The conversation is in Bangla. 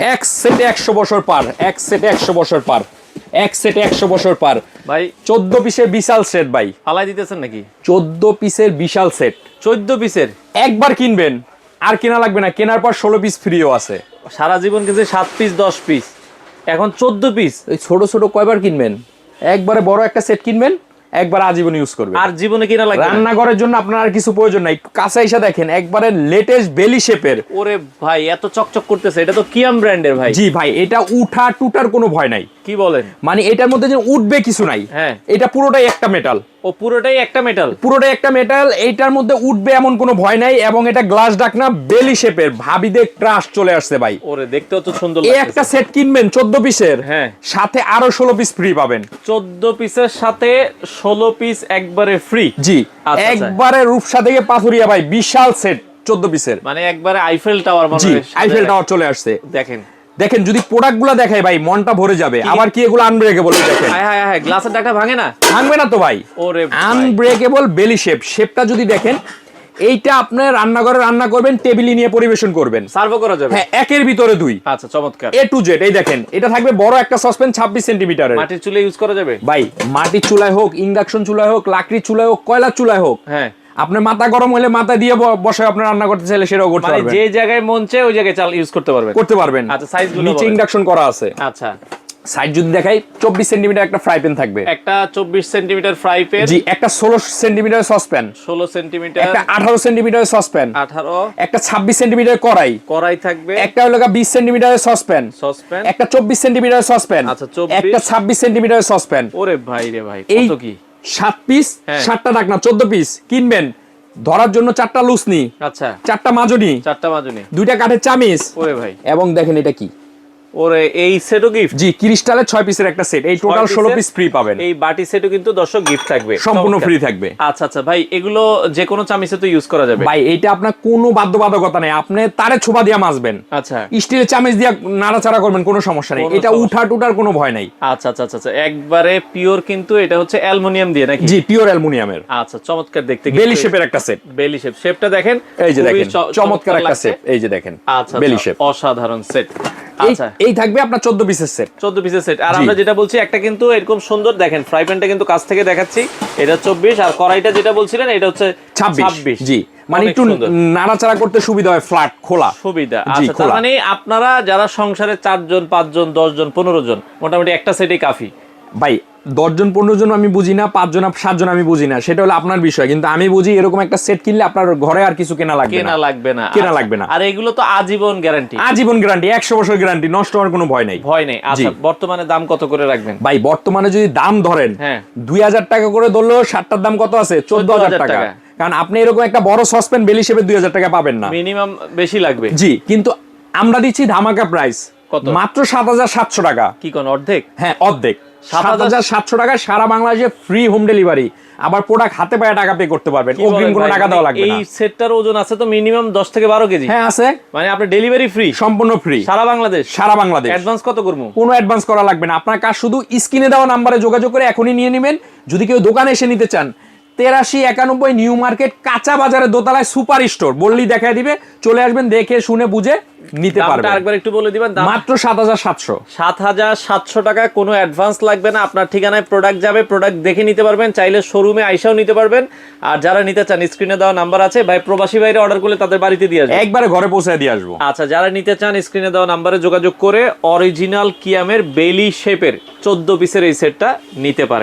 এক সেটে একশো বছর পার এক সেটে একশো বছর পার এক সেটে একশো বছর পার। ভাই চোদ্দ পিসের বিশাল সেট ভাই। ফালাই দিতেছেন নাকি? চোদ্দ পিসের বিশাল সেট। চোদ্দ পিসের? একবার কিনবেন আর কেনা লাগবে না কেনার পর ষোলো পিস ফ্রিও আছে। সারা জীবন কিন্তু সাত পিস দশ পিস। এখন চোদ্দ পিস। ওই ছোট ছোট কয়বার কিনবেন? একবারে বড় একটা সেট কিনবেন? একবার আজীবন ইউজ করবেন। আর জীবনে কিনা লাগবে না। রান্নাঘরের জন্য আপনার আর কিছু প্রয়োজন নাই। কাঁচা এসে দেখেন একবারে লেটেস্ট বেলি শেপের ওরে ভাই এত চকচক করতেছে এটা তো কিয়াম ব্র্যান্ডের ভাই। জি ভাই এটা উঠা টুটার কোনো ভয় নাই। কি বলেন? মানে এটার মধ্যে যে উঠবে কিছু নাই। হ্যাঁ। এটা পুরোটাই একটা মেটাল ও পুরোটাই একটা মেটাল পুরোটাই একটা মেটাল এইটার মধ্যে উঠবে এমন কোনো ভয় নাই এবং এটা গ্লাস ডাকনা বেলি শেপের ভাবিদের ক্রাশ চলে আসছে ভাই। ওরে দেখতেও তো সুন্দর এই একটা সেট কিনবেন চোদ্দ পিসের হ্যাঁ। সাথে আরও ষোলো পিস ফ্রি পাবেন। চোদ্দ পিসের সাথে ষোলো পিস একবারে ফ্রি জি আচ্ছা, আচ্ছা। একবারে রূপসা থেকে পাথুরিয়া ভাই বিশাল সেট চোদ্দ পিসের মানে একবারে আইফেল টাওয়ার মনে জি আইফেল টাওয়ার চলে আসছে। দেখেন। দেখেন যদি প্রোডাক্টগুলা দেখায় ভাই মনটা ভরে যাবে। আবার কি এগুলো আনব্রেকেবল দেখেন? হ্যাঁ হ্যাঁ হ্যাঁ গ্লাসের ডাটা ভাঙে না? ভাঙবে না তো ভাই। ওরে। আনব্রেকেবল বেলি শেপ শেপটা যদি দেখেন এইটা আপনি রান্নাঘরে রান্না করবেন টেবিলে নিয়ে পরিবেশন করবেন। সার্ভও করা যাবে। হ্যাঁ একের ভিতরে দুই। আচ্ছা চমৎকার। এ টু জেড এই দেখেন এটা থাকবে বড় একটা সসপেন ছাব্বিশ সেন্টিমিটারের মাটির চুলে ইউজ করা যাবে? ভাই মাটির চুলায় হোক ইন্ডাকশন চুলায় হোক লাকড়ির চুলায় হোক কয়লার চুলায় হোক হ্যাঁ। আপনার মাথা গরম হলে মাথা দিয়ে বসে আপনার রান্না করতে চাইলে সেটাও করতে মানে পারবেন। যে জায়গায় মন চায় ওই জায়গায় চাল ইউজ করতে পারবেন। করতে পারবেন। আচ্ছা, গুলো নিচে ইন্ডাকশন করা আছে। আচ্ছা। সাইড যদি দেখাই চব্বিশ সেন্টিমিটার একটা ফ্রাই প্যান থাকবে। একটা চব্বিশ সেন্টিমিটার ফ্রাই প্যান জি একটা ষোলো সেন্টিমিটার সসপ্যান ষোলো সেন্টিমিটার। একটা আঠারো সেন্টিমিটার সসপ্যান আঠারো। একটা ছাব্বিশ সেন্টিমিটার কড়াই। কড়াই থাকবে। একটা হলো বিশ সেন্টিমিটারের সসপ্যান সসপ্যান একটা চব্বিশ সেন্টিমিটার সসপ্যান আচ্ছা, 24 একটা ছাব্বিশ সেন্টিমিটার সসপ্যান ওরে ভাই রে ভাই এই কি? সাত পিস হ্যাঁ। সাতটা ডাকনা চোদ্দ পিস কিনবেন। ধরার জন্য চারটা লুসনি আচ্ছা। চারটা মাজনি। চারটা মাজুনি। দুইটা কাঠের চামিচ। ওরে ভাই। এবং দেখেন এটা কি। ওরে এই সেটও গিফট জি ক্রিস্টালের পিসের একটা সেট এই টোটাল ষোলো পিস ফ্রি পাবেন। এই বাটি সেটও কিন্তু দর্শক গিফট থাকবে। সম্পূর্ণ ফ্রি থাকবে। আচ্ছা আচ্ছা ভাই এগুলো যে কোনো চামিচে তো ইউজ করা যাবে। ভাই এইটা আপনার কোনো বাধ্যবাধকতা নেই। আপনি তারে ছোবা দিয়া মাছবেন আচ্ছা। স্টিলের চামিচ দিয়া নাড়াচাড়া করবেন কোনো সমস্যা নেই। এটা উঠা টুটার কোনো ভয় নাই। আচ্ছা আচ্ছা আচ্ছা আচ্ছা একবারে পিওর কিন্তু এটা হচ্ছে অ্যালুমিনিয়াম দিয়ে নাকি? জি পিওর অ্যালুমিনিয়ামের। আচ্ছা চমৎকার দেখতে বেলি শেপের একটা সেট বেলি শেপ শেপটা দেখেন এই যে দেখেন চমৎকার একটা সেট এই যে দেখেন আচ্ছা বেলি আচ্ছা, শেপ অসাধারণ সেট এই আচ্ছা। থাকবে আপনার চোদ্দ পিসের সেট চোদ্দ পিসের সেট আর আমরা যেটা বলছি একটা কিন্তু এরকম সুন্দর দেখেন ফ্রাই প্যানটা কিন্তু কাছ থেকে দেখাচ্ছি। এটা চব্বিশ আর কড়াইটা যেটা বলছিলেন এটা হচ্ছে ছাব্বিশ। জি। মানে একটু নাড়াচাড়া করতে সুবিধা হয় ফ্ল্যাট খোলা। সুবিধা। আচ্ছা তার মানে আপনারা যারা সংসারে চারজন পাঁচজন দশজন পনেরো জন মোটামুটি একটা সেটই কাফি। ভাই দশজন পনেরো জন আমি বুঝি না পাঁচজন সাতজন আমি বুঝি না সেটা হলো আপনার বিষয়। কিন্তু আমি বুঝি এরকম একটা সেট কিনলে আপনার ঘরে আর কিছু কেনা লাগবে কেনা লাগবে না। কেনা আচ্ছা। লাগবে না। আর এগুলো তো আজীবন গ্যারান্টি আজীবন গ্যারান্টি একশো বছর গ্যারান্টি নষ্ট হওয়ার কোনো ভয় নেই। ভয় নেই। আচ্ছা বর্তমানে দাম কত করে রাখবেন? ভাই বর্তমানে যদি দাম ধরেন হ্যাঁ। দুই হাজার টাকা করে ধরলেও ষাটটার দাম কত আছে? চোদ্দ হাজার টাকা। টাকা। কারণ আপনি এরকম একটা বড় সসপেন বেল হিসেবে দুই হাজার টাকা পাবেন না। মিনিমাম বেশি লাগবে। জি কিন্তু আমরা দিচ্ছি ধামাকা প্রাইস কত? মাত্র সাত হাজার সাতশো টাকা। কি কোন অর্ধেক? হ্যাঁ অর্ধেক। সাত হাজার সাতশো টাকায় সারা বাংলাদেশে ফ্রি হোম ডেলিভারি আবার প্রোডাক্ট হাতে পায়ে টাকা পে করতে পারবেন। অগ্রিম কোনো টাকা মানে দেওয়া লাগবে এই সেটটার ওজন আছে তো মিনিমাম দশ থেকে বারো কেজি। হ্যাঁ আছে। মানে আপনার ডেলিভারি ফ্রি সম্পূর্ণ ফ্রি সারা বাংলাদেশ। সারা বাংলাদেশ। অ্যাডভান্স কত করব? কোনো অ্যাডভান্স করা লাগবে না। আপনার কাজ শুধু স্ক্রিনে দেওয়া নাম্বারে যোগাযোগ করে এখনই নিয়ে নেবেন। যদি কেউ দোকানে এসে নিতে চান তেরাশি একানব্বই নিউ মার্কেট কাঁচা বাজারের দোতলায় সুপার স্টোর বললেই দেখা দিবে চলে আসবেন দেখে শুনে বুঝে নিতে পারবেন। আরেকবার একটু বলে দিবেন মাত্র সাত হাজার সাতশো। সাত হাজার সাতশো টাকা কোনো অ্যাডভান্স লাগবে না আপনার ঠিকানায় প্রোডাক্ট যাবে প্রোডাক্ট দেখে নিতে পারবেন চাইলে শোরুমে আইসাও নিতে পারবেন। আর যারা নিতে চান স্ক্রিনে দেওয়া নাম্বার আছে ভাই প্রবাসী বাইরে অর্ডার করলে তাদের বাড়িতে দিয়ে আসবে। একবারে ঘরে পৌঁছে দিয়ে আসব। আচ্ছা যারা নিতে চান স্ক্রিনে দেওয়া নাম্বারে যোগাযোগ করে অরিজিনাল কিয়ামের বেলি শেপের চোদ্দ পিসের এই সেটটা নিতে পারেন।